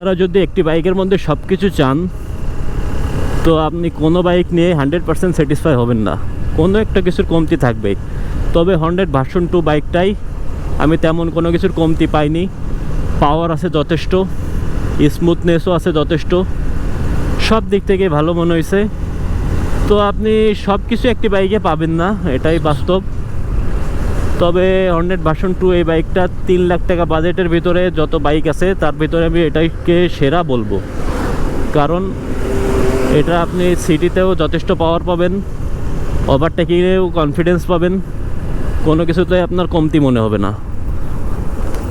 আপনারা যদি একটি বাইকের মধ্যে সব কিছু চান, তো আপনি কোনো বাইক নিয়ে হান্ড্রেড পার্সেন্ট স্যাটিসফাই হবেন না। কোনো একটা কিছুর কমতি থাকবেই। তবে হন্ড্রেড ভার্সন টু বাইকটাই আমি তেমন কোনো কিছুর কমতি পাইনি। পাওয়ার আছে যথেষ্ট, স্মুথনেসও আছে যথেষ্ট, সব দিক থেকে ভালো মনে হয়েছে তো আপনি সব কিছু একটি বাইকে পাবেন না, এটাই বাস্তব। তবে হন্ড্রেড ভার্সন টু এই বাইকটা তিন লাখ টাকা বাজেটের ভিতরে যত বাইক আছে, তার ভিতরে আমি এটাকে সেরা বলব। কারণ এটা আপনি সিটিতেও যথেষ্ট পাওয়ার পাবেন ওভারটেকিংয়েও কনফিডেন্স পাবেন, কোনো কিছুতে আপনার কমতি মনে হবে না।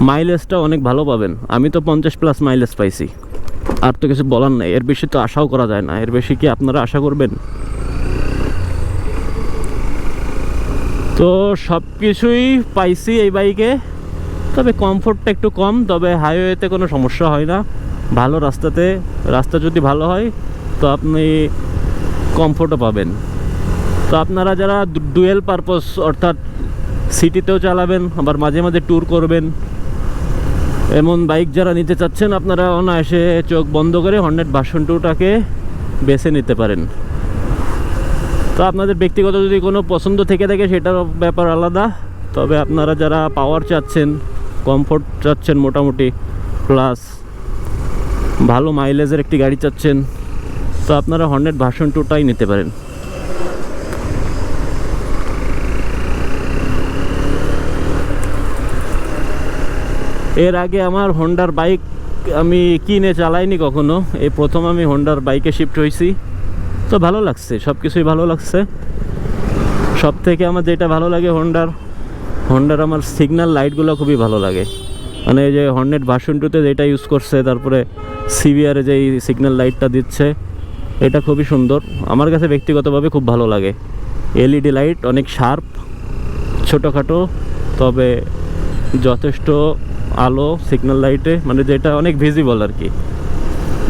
মাইলেজটা অনেক ভালো পাবেন। আমি তো পঞ্চাশ প্লাস মাইলেজ পাইছি। আর তো কিছু বলার নেই। এর বেশি তো আশাও করা যায় না। এর বেশি কি আপনারা আশা করবেন? তো সব কিছুই পাইছি এই বাইকে তবে কমফোর্টটা একটু কম, তবে হাইওয়েতে কোনো সমস্যা হয় না। ভালো রাস্তাতে, রাস্তা যদি ভালো হয়, তো আপনি কমফোর্টও পাবেন। তো আপনারা যারা ডুয়েল পারপস অর্থাৎ সিটিতেও চালাবেন, আবার মাঝে মাঝে ট্যুর করবেন, এমন বাইক যারা নিতে চাচ্ছেন, আপনারা অনায়াসে চোখ বন্ধ করে হন্ড্রেড ভার্সন টুটাকে বেছে নিতে পারেন। তো আপনাদের ব্যক্তিগত যদি কোনো পছন্দ থেকে থাকে সেটার ব্যাপার আলাদা। তবে আপনারা যারা পাওয়ার চাচ্ছেন কমফোর্ট চাচ্ছেন মোটামুটি প্লাস ভালো মাইলেজের একটি গাড়ি চাচ্ছেন, তো আপনারা হন্ড্রেড ভার্সন টুটাই নিতে পারেন। এর আগে আমার হন্ডার বাইক আমি কিনে চালাইনি কখনো। এই প্রথম আমি হন্ডার বাইকে শিফট হয়েছি তো ভালো লাগছে সব কিছুই ভালো লাগছে। সব থেকে আমার যেটা ভালো লাগে হন্ডার হন্ডার আমার সিগন্যাল লাইটগুলো খুবই ভালো লাগে। মানে যে হন্ড্রেড ভার্সন টুতে যেটা ইউজ করছে, তারপরে সিভিআরে যে সিগন্যাল লাইটটা দিচ্ছে, এটা খুবই সুন্দর। আমার কাছে ব্যক্তিগতভাবে খুব ভালো লাগে। এলইডি লাইট অনেক শার্প ছোটোখাটো, তবে যথেষ্ট আলো সিগন্যাল লাইটে মানে যেটা অনেক ভিজিবল আর কি।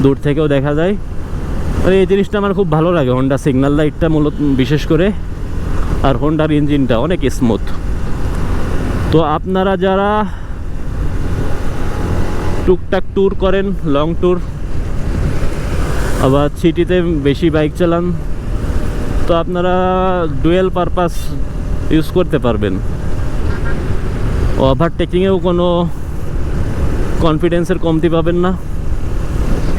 দূর থেকেও দেখা যায়। আর, এই জিনিসটা আমার খুব ভালো লাগে। হোন্ডা সিগন্যাল লাইটটা মূলত বিশেষ করে, আর হোন্ডার ইঞ্জিনটা অনেক স্মুথ তো আপনারা যারা টুকটাক ট্যুর করেন লং ট্যুর আবার সিটিতে বেশি বাইক চালান, তো আপনারা ডুয়েল পারপাস ইউজ করতে পারবেন। ওভারটেকিংয়েও কোনো কনফিডেন্সের কমতি পাবেন না।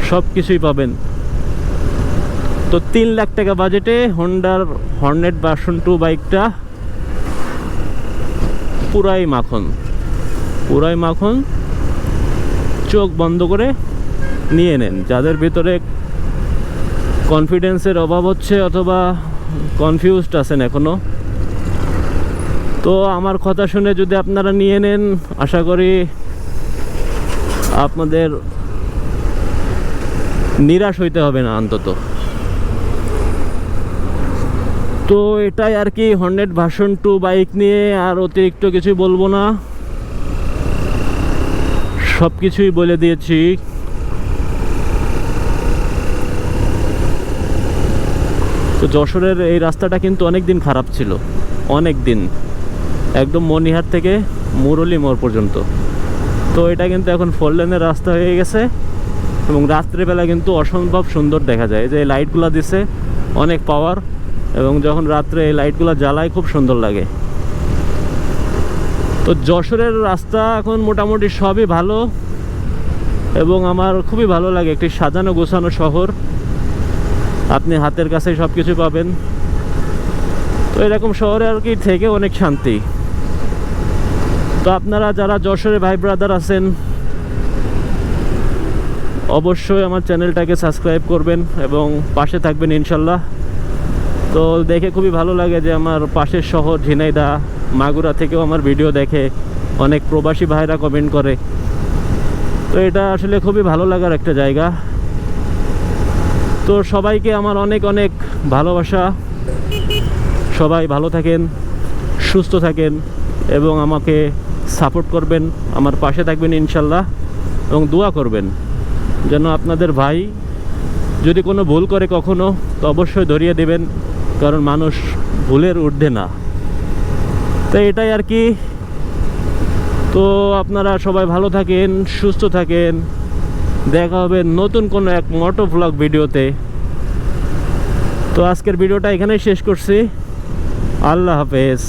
সব কিছুই পাবেন। তো তিন লাখ টাকা বাজেটে হন্ডার হর্নেট ভার্সন টু বাইকটা পুরাই মাখন পুরাই মাখন চোখ বন্ধ করে নিয়ে নেন। যাদের ভিতরে কনফিডেন্সের অভাব হচ্ছে অথবা কনফিউজড আছেন এখনও তো আমার কথা শুনে যদি আপনারা নিয়ে নেন, আশা করি আপনাদের নিরাশ হইতে হবে না অন্তত। তো এটাই আর কি হন্ড্রেড ভার্সন টু বাইক নিয়ে আর অতিরিক্ত কিছু বলব না। সব কিছুই বলে দিয়েছি। তো যশোরের এই রাস্তাটা কিন্তু অনেক দিন খারাপ ছিল অনেক দিন একদম মনিহার থেকে মুরলি মোড় পর্যন্ত। তো এটা কিন্তু এখন ফোর লেনের রাস্তা হয়ে গেছে এবং রাত্রেবেলা কিন্তু অসম্ভব সুন্দর দেখা যায়। যে লাইটগুলো দিছে, অনেক পাওয়ার এবং যখন রাত্রে এই লাইটগুলো জ্বালায়, খুব সুন্দর লাগে। তো যশোরের রাস্তা এখন মোটামুটি সবই ভালো এবং আমার খুবই ভালো লাগে একটি সাজানো গোছানো শহর। আপনি হাতের কাছে সব কিছু পাবেন। তো এরকম শহরে আর কি থেকে অনেক শান্তি। তো আপনারা যারা যশোরে ভাই ব্রাদার আছেন, অবশ্যই আমার চ্যানেলটাকে সাবস্ক্রাইব করবেন এবং পাশে থাকবেন ইনশাল্লাহ। তো দেখে খুবই ভালো লাগে যে আমার পাশের শহর ঝিনাইদা মাগুরা থেকেও আমার ভিডিও দেখে অনেক প্রবাসী ভাইরা কমেন্ট করে। তো এটা আসলে খুবই ভালো লাগার একটা জায়গা। তো সবাইকে আমার অনেক অনেক ভালোবাসা। সবাই ভালো থাকেন, সুস্থ থাকেন এবং আমাকে সাপোর্ট করবেন, আমার পাশে থাকবেন ইনশাল্লাহ এবং দোয়া করবেন। যেন আপনাদের ভাই যদি কোনো ভুল করে কখনো, তো অবশ্যই ধরিয়ে দেবেন। কারণ মানুষ ভুলের ঊর্ধ্বে না। তো এটাই আর কি। তো আপনারা সবাই ভালো থাকেন, সুস্থ থাকেন। দেখা হবে নতুন কোনো এক মোটো ভ্লগ ভিডিওতে। তো আজকের ভিডিওটা এখানেই শেষ করছি। আল্লাহ হাফেজ।